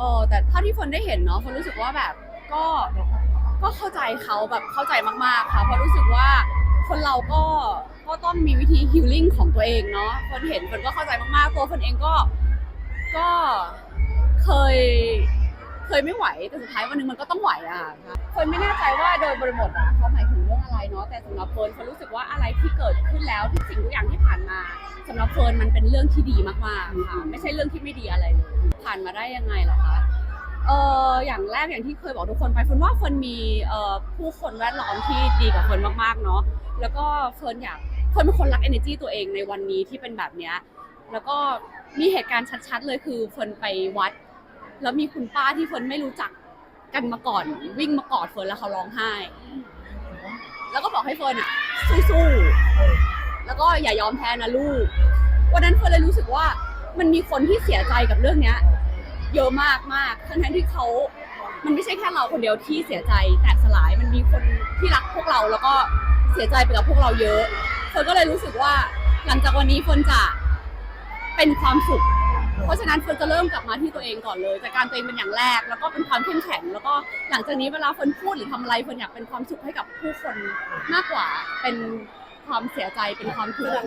ออแต่เท่าที่เฟิร์นได้เห็นเนาะเฟิร์นรู้สึกว่าแบบก็ก็เข้าใจเขาแบบเข้าใจมากๆค่ะเพราะรู้สึกว่าคนเราก็ก็ต้องมีวิธีฮิลลิ่งของตัวเองเนาะเฟิร์นเห็นเฟิร์นก็เข้าใจมากๆตัวเฟิร์นเองก็ก็เคยเคยไม่ไหวแต่สุดท้ายวันหนึงมันก็ต้องไหวอะค่ะเฟิร์นไม่แน่ใจว่าโดยบริบทอะเขาหมายถึงเรื่องอะไรเนาะแต่สำหรับเฟิร์นเฟิร์นรู้สึกว่าอะไรที่เกิดขึ้นแล้วที่สิ่งทุกอย่างที่ผ่านมาสำหรับเฟิร์นมันเป็นเรื่องที่ดีมากๆค่ะไม่ใช่เรื่องที่ไม่ดีอะไรเลยผ่านมาได้ยังไงเหรอคะ เอออย่างแรกอย่างที่เคยบอกทุกคนไปเฟิร์นว่าเฟิร์นมีเอ่อผู้คนแวดล้อมที่ดีกับเฟิร์นมากๆเนาะแล้วก็เฟิร์นอยากเฟิร์นเป็นคนรัก energy ตัวเองในวันนี้ที่เป็นแบบเนี้ยแล้วก็มีเหตุการณ์ชัดๆเลยคือเฟิร์นไปวัด แล้วมีคุณป้าที่เฟิร์นไม่รู้จักกันมาก่อน วิ่งมากอดเฟิร์นแล้วเขาร้องไห้ แล้วก็บอกให้เฟิร์นอะสู้ๆแล้วก็อย่ายอมแพ้นะลูกวันนั้นเฟิร์นเลยรู้สึกว่ามันมีคนที่เสียใจกับเรื่องเนี้ย เยอะมากมากทั้งทั้งที่เขามันไม่ใช่แค่เราคนเดียวที่เสียใจแตกสลายมันมีคนที่รักพวกเราแล้วก็เสียใจไปกับพวกเราเยอะเฟิร์นก็เลยรู้สึกว่าหลังจากวันนี้เฟิร์นจะเป็นความสุข เพราะฉะนั้นเฟิร์นจะเริ่มกลับมาที่ตัวเองก่อนเลยจัดการตัวเองเป็นอย่างแรก แล้วก็เป็นความเข้มแข็ง แล้วก็หลังจากนี้เวลาเฟิร์นพูดหรือทำอะไรเฟิร์นอยากเป็นความสุขให้กับผู้คนมากกว่าเป็นความเสียใจเป็นความทุกข์